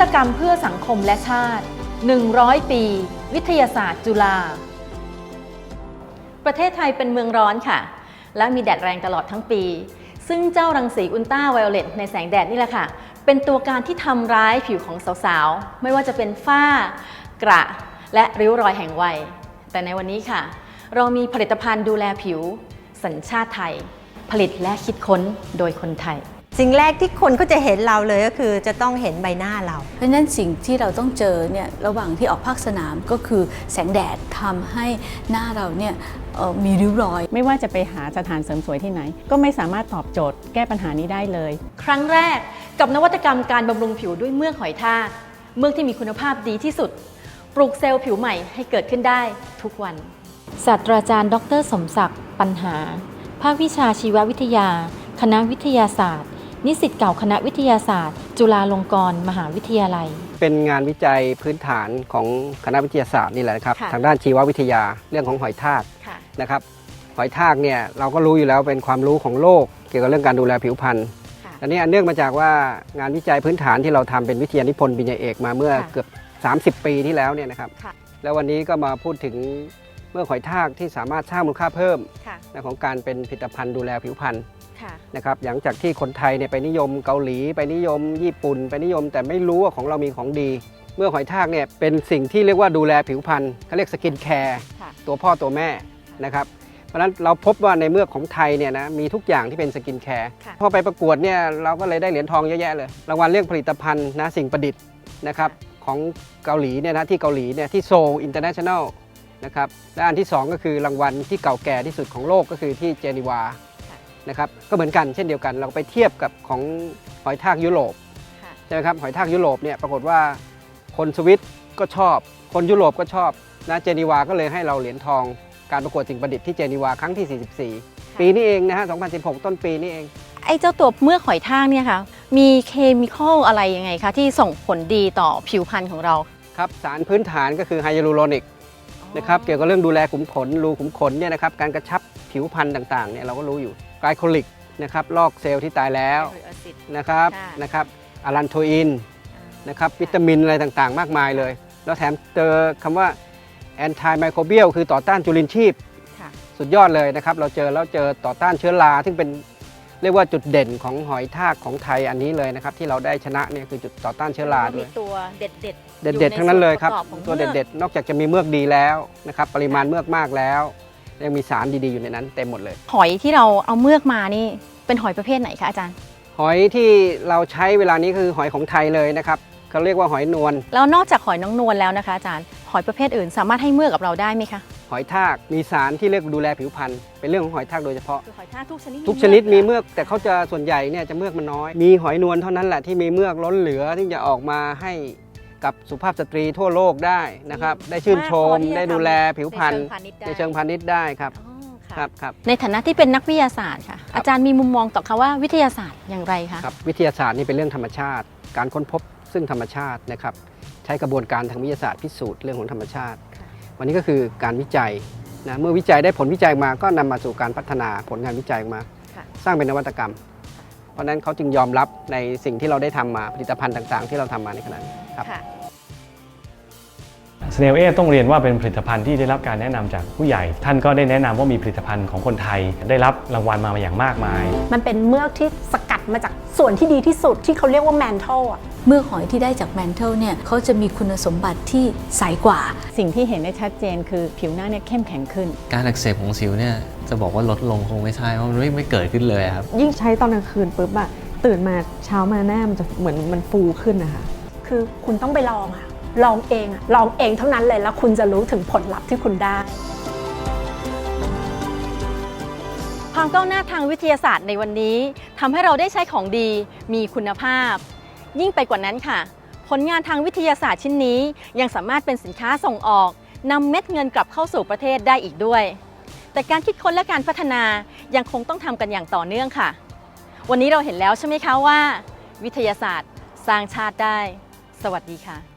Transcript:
ตกรรมเพื่อสังคมและชาติ 100 ปี วิทยาศาสตร์จุฬา ประเทศไทยเป็นเมืองร้อนค่ะ และมีแดดแรงตลอดทั้งปี ซึ่งเจ้ารังสีอุลตราไวโอเลตในแสงแดดนี่แหละค่ะ เป็นตัวการที่ทำร้ายผิวของสาวๆ ไม่ว่าจะเป็นฝ้า กระ และริ้วรอยแห่งวัย แต่ในวันนี้ค่ะ เรามีผลิตภัณฑ์ดูแลผิว สัญชาติไทย ผลิตและคิดค้นโดยคนไทย สิ่งแรกที่คนก็จะเห็นเราเลยก็คือจะต้องเห็นใบหน้าเรา เพราะฉะนั้นสิ่งที่เราต้องเจอเนี่ยระหว่างที่ออกภาคสนามก็คือแสงแดดทำให้หน้าเราเนี่ยเอ่อมีริ้วรอย ไม่ว่าจะไปหาสถานเสริมสวยที่ไหน ก็ไม่สามารถตอบโจทย์แก้ปัญหานี้ได้เลย ครั้งแรกกับนวัตกรรมการบำรุงผิวด้วยเมือกหอยทากเมือกที่มีคุณภาพดีที่สุด ปลูกเซลล์ผิวใหม่ให้เกิดขึ้นได้ทุกวันศาสตราจารย์ ดร สมศักดิ์ปัญหา ภาควิชาชีววิทยา คณะวิทยาศาสตร์ นิสิตเก่าคณะวิทยาศาสตร์ จุฬาลงกรณ์มหาวิทยาลัย เป็นงานวิจัยพื้นฐานของคณะวิทยาศาสตร์นี่แหละนะครับ ค่ะทางด้านชีววิทยาเรื่องของหอยทากค่ะ นะครับหอยทากเนี่ยเราก็รู้อยู่แล้วเป็นความรู้ของโลก เกี่ยวกับเรื่องการดูแลผิวพรรณค่ะ อันนี้อันเนื่องมาจากว่างานวิจัยพื้นฐานที่เราทำเป็นวิทยานิพนธ์ปริญญาเอกมาเมื่อค่ะ เกือบ 30 ปีที่แล้วเนี่ยนะครับ ค่ะ แล้ววันนี้ก็มาพูดถึง เมื่อกหอยทากที่สามารถสร้างมูลค่าเพิ่มค่ะนะของการเป็นผลิตภัณฑ์ดูแลผิวพรรณค่ะนะครับหลังจากที่คนไทยเนี่ยไปนิยมเกาหลี ไปนิยม ญี่ปุ่น ไปนิยม แต่ไม่รู้ว่าของเรามีของดี เมื่อหอยทากเนี่ยเป็นสิ่งที่เรียกว่าดูแลผิวพรรณเขาเรียกสกินแคร์ค่ะตัวพ่อตัวแม่นะครับเพราะฉะนั้นเราพบว่าในเมือกของไทยเนี่ยนะมีทุกอย่างที่เป็นสกินแคร์ค่ะพอไปประกวดเนี่ยเราก็เลยได้เหรียญทองเยอะแยะเลยรางวัลเรื่องผลิตภัณฑ์นะสิ่งประดิษฐ์นะครับของเกาหลีเนี่ยนะที่เกาหลีเนี่ยที่โซลอินเตอร์เนชั่นแนล นะครับและอันที่สองก็คือรางวัลที่เก่าแก่ที่สุดของโลกก็คือที่เจนีวานะครับก็เหมือนกันเช่นเดียวกัน เราไปเทียบกับของหอยทากยุโรปค่ะใช่ไหมครับหอยทากยุโรปเนี่ยปรากฏว่าคนสวิตก็ชอบ คนยุโรปก็ชอบนะเจนีวาก็เลยให้เราเหรียญทองการประกวดสิ่งประดิษฐ์ที่เจนีวาครั้งที่ 44 ปีนี้เองนะฮะ 2016 ต้นปีนี้เอง ไอ้เจ้าตัวเมือกหอยทากเนี่ยค่ะ มีเคมีคอลอะไรยังไงคะที่ส่งผลดีต่อผิวพรรณของเรา ครับ สารพื้นฐานก็คือไฮยาลูโรนิก นะครับเกี่ยวกับเรื่องดูแลขุมขนรูขุมขนเนี่ยนะครับการกระชับผิวพรรณต่างๆเนี่ยเราก็รู้อยู่ไกลโคลิกนะครับลอกเซลล์ที่ตายแล้วนะครับค่ะนะครับอารันโทอินนะครับวิตามินอะไรต่างๆ มากมายเลย แล้วแถมเจอคำว่าแอนตี้ไมโครเบียลคือต่อต้านจุลินทรีย์ค่ะสุดยอดเลยนะครับ เราเจอแล้วเจอต่อต้านเชื้อราซึ่งเป็น เรียกว่าจุดเด่นของหอยทากของไทยอันนี้เลยนะครับ ที่เราได้ชนะเนี่ยคือจุดต่อต้านเชื้อราด้วยมีตัวเด็ดเด็ดเด็ดๆทั้งนั้นเลยครับตัวเด็ดๆนอกจากจะมีเมือกดีแล้วนะครับปริมาณเมือกมากแล้วยังมีสารดีๆอยู่ในนั้นเต็มหมดเลย หอยที่เราเอาเมือกมานี่เป็นหอยประเภทไหนคะอาจารย์ หอยที่เราใช้เวลานี้คือหอยของไทยเลยนะครับเขาเรียกว่าหอยนวล แล้วนอกจากหอยนางนวลแล้วนะคะอาจารย์ หอยประเภทอื่นสามารถให้เมือกกับเราได้ไหมคะ หอยทากมีสารที่เรียกดูแลผิวพรรณเป็นเรื่องของหอยทากโดยเฉพาะ คือหอยทากทุกชนิดทุกชนิดมีเมือกแต่เขาจะส่วนใหญ่เนี่ยจะเมือกมันน้อย มีหอยนวลเท่านั้นแหละที่มีเมือกล้นเหลือที่จะออกมาให้กับสุภาพสตรีทั่วโลกได้นะครับ ได้ชื่นชม ได้ดูแลผิวพรรณในเชิงพาณิชย์ได้ครับอ๋อค่ะครับครับในฐานะที่เป็นนักวิทยาศาสตร์ค่ะ อาจารย์มีมุมมองต่อคำว่าวิทยาศาสตร์อย่างไรคะครับวิทยาศาสตร์นี่เป็นเรื่องธรรมชาติ การค้นพบซึ่งธรรมชาตินะครับ ใช้กระบวนการทางวิทยาศาสตร์พิสูจน์เรื่องของธรรมชาติค่ะ วันนี้ก็คือการวิจัยนะเมื่อวิจัยได้ผลวิจัยมาก็นำมาสู่การพัฒนาผลงานวิจัยออกมาค่ะสร้างเป็นนวัตกรรม เพราะฉะนั้นเขาจึงยอมรับในสิ่งที่เราได้ทำมาผลิตภัณฑ์ต่าง ๆ ที่เราทำมาในขณะนี้ครับค่ะสเนลเอต้องเรียนว่าเป็นผลิตภัณฑ์ที่ได้รับการแนะนำจากผู้ใหญ่ ท่านก็ได้แนะนำว่ามีผลิตภัณฑ์ของคนไทย ได้รับรางวัลมาอย่างมากมาย มันเป็นเมือกที่สกัด มาจากส่วนที่ดีที่สุดที่เขาเรียกว่าแมนเทลอะเมือกหอยที่ได้จากแมนเทลเนี่ยเขาจะมีคุณสมบัติที่ใสกว่า สิ่งที่เห็นได้ชัดเจนคือผิวหน้าเนี่ยเข้มแข็งขึ้น การอักเสบของสิวเนี่ยจะบอกว่าลดลงคงไม่ใช่เพราะมันไม่ไม่เกิดขึ้นเลยครับ ยิ่งใช้ตอนกลางคืนปุ๊บอะตื่นมาเช้ามาหน้ามันจะเหมือนมันฟูขึ้นนะคะคือคุณต้องไปลองอะลองเองอะลองเองเท่านั้นเลยแล้วคุณจะรู้ถึงผลลัพธ์ที่คุณได้ ความก้าวหน้าทางวิทยาศาสตร์ในวันนี้ทำให้เราได้ใช้ของดีมีคุณภาพ ยิ่งไปกว่านั้นค่ะ ผลงานทางวิทยาศาสตร์ชิ้นนี้ ยังสามารถเป็นสินค้าส่งออกนำเม็ดเงินกลับเข้าสู่ประเทศได้อีกด้วย แต่การคิดค้นและการพัฒนายังคงต้องทำกันอย่างต่อเนื่องค่ะ วันนี้เราเห็นแล้วใช่ไหมคะว่า วิทยาศาสตร์ สร้างชาติได้ สวัสดีค่ะ